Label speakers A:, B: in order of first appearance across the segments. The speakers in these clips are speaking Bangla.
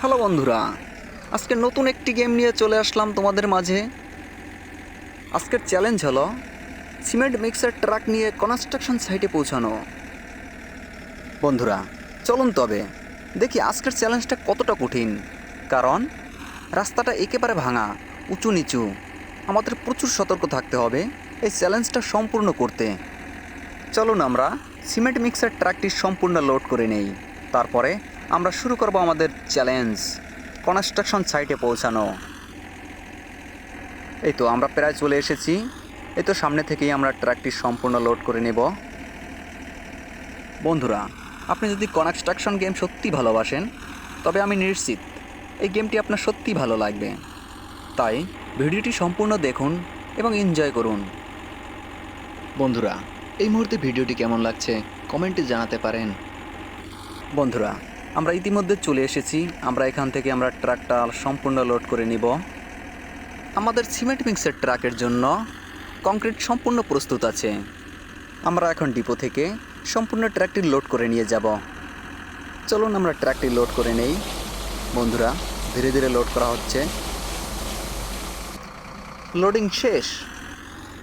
A: হ্যালো বন্ধুরা, আজকে নতুন একটি গেম নিয়ে চলে আসলাম তোমাদের মাঝে। আজকের চ্যালেঞ্জ হলো সিমেন্ট মিক্সার ট্রাক নিয়ে কনস্ট্রাকশন সাইটে পৌঁছানো। বন্ধুরা, চলুন তবে দেখি আজকের চ্যালেঞ্জটা কতটা কঠিন। কারণ রাস্তাটা একেবারে ভাঙা, উঁচু নিচু। আমাদের প্রচুর সতর্ক থাকতে হবে এই চ্যালেঞ্জটা সম্পূর্ণ করতে। চলুন আমরা সিমেন্ট মিক্সার ট্রাকটি সম্পূর্ণ লোড করে নেই। তারপরে আমরা শুরু করব আমাদের চ্যালেঞ্জ কনস্ট্রাকশন সাইটে পৌঁছানো। এই তো, আমরা প্রায় চলে এসেছি। এই তো, সামনে থেকেই আমরা ট্রাকটি সম্পূর্ণ লোড করে নেব। বন্ধুরা, আপনি যদি কনস্ট্রাকশন গেম সত্যি ভালোবাসেন, তবে আমি নিশ্চিত এই গেমটি আপনার সত্যি ভালো লাগবে। তাই, ভিডিওটি সম্পূর্ণ দেখুন এবং এনজয় করুন। বন্ধুরা, এই মুহূর্তে ভিডিওটি কেমন লাগছে, কমেন্টে জানাতে পারেন। বন্ধুরা আমরা ইতিমধ্যে চলে এসেছি। আমরা এখান থেকে আমরা ট্রাকটা সম্পূর্ণ লোড করে নিব। আমাদের সিমেন্ট মিক্সের ট্রাকের জন্য কংক্রিট সম্পূর্ণ প্রস্তুত আছে। আমরা এখন ডিপো থেকে সম্পূর্ণ ট্রাকটি লোড করে নিয়ে যাব। চলুন আমরা ট্রাকটি লোড করে নেই। বন্ধুরা, ধীরে ধীরে লোড করা হচ্ছে। লোডিং শেষ।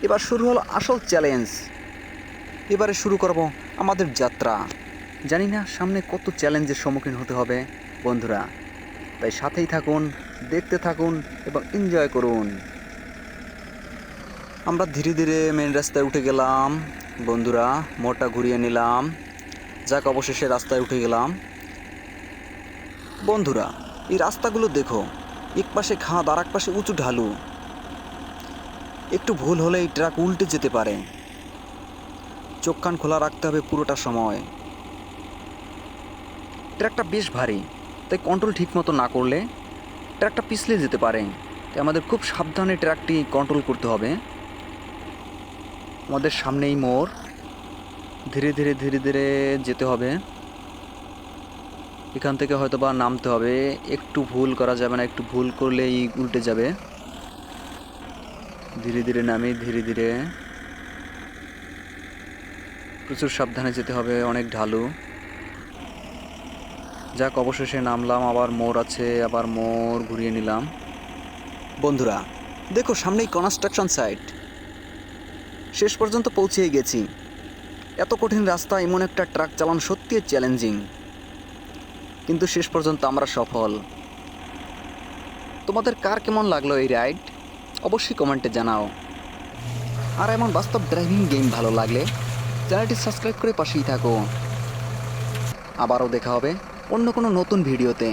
A: এবার শুরু হলো আসল চ্যালেঞ্জ। এবারে শুরু করব আমাদের যাত্রা। জানি না সামনে কত চ্যালেঞ্জের সম্মুখীন হতে হবে, বন্ধুরা। তাই সাথেই থাকুন, দেখতে থাকুন এবং এনজয় করুন। আমরা ধীরে ধীরে মেন রাস্তায় উঠে গেলাম, বন্ধুরা মোটা ঘুরিয়ে নিলাম। যাক, অবশেষে রাস্তায় উঠে গেলাম। বন্ধুরা, এই রাস্তাগুলো দেখো এক পাশে খাদ আর এক পাশে উঁচু ঢালু। একটু ভুল হলে এই ট্রাক উল্টে যেতে পারে। চোখ কান খোলা রাখতে হবে পুরোটা সময়। ট্র্যাকটা বেশ ভারী, তাই কন্ট্রোল ঠিকমতো না করলে ট্র্যাকটা পিছলে যেতে পারে। তাই আমাদের খুব সাবধানে ট্র্যাকটি কন্ট্রোল করতে হবে। আমাদের সামনেই মোড়। ধীরে ধীরে ধীরে ধীরে যেতে হবে। এখান থেকে হয়তো বা নামতে হবে। একটু ভুল করা যাবে না, একটু ভুল করলেই উল্টে যাবে। ধীরে ধীরে নামি, ধীরে ধীরে। প্রচুর সাবধানে যেতে হবে, অনেক ঢালু। যাক, অবশেষে নামলাম, আবার মোড় আছে, আবার মোড় ঘুরিয়ে নিলাম। বন্ধুরা, দেখো সামনেই কনস্ট্রাকশন সাইট শেষ পর্যন্ত পৌঁছে গেছি। এত কঠিন রাস্তা, এমন একটা ট্রাক চালানো সত্যি চ্যালেঞ্জিং কিন্তু শেষ পর্যন্ত আমরা সফল। তোমাদের কার কেমন লাগল এই রাইড অবশ্যই কমেন্টে জানাও। আর এমন বাস্তব ড্রাইভিং গেম ভালো লাগলে চ্যানেলটি সাবস্ক্রাইব করে পাশেই থাকো। আবারও দেখা হবে। অন্য কোনো নতুন ভিডিওতে।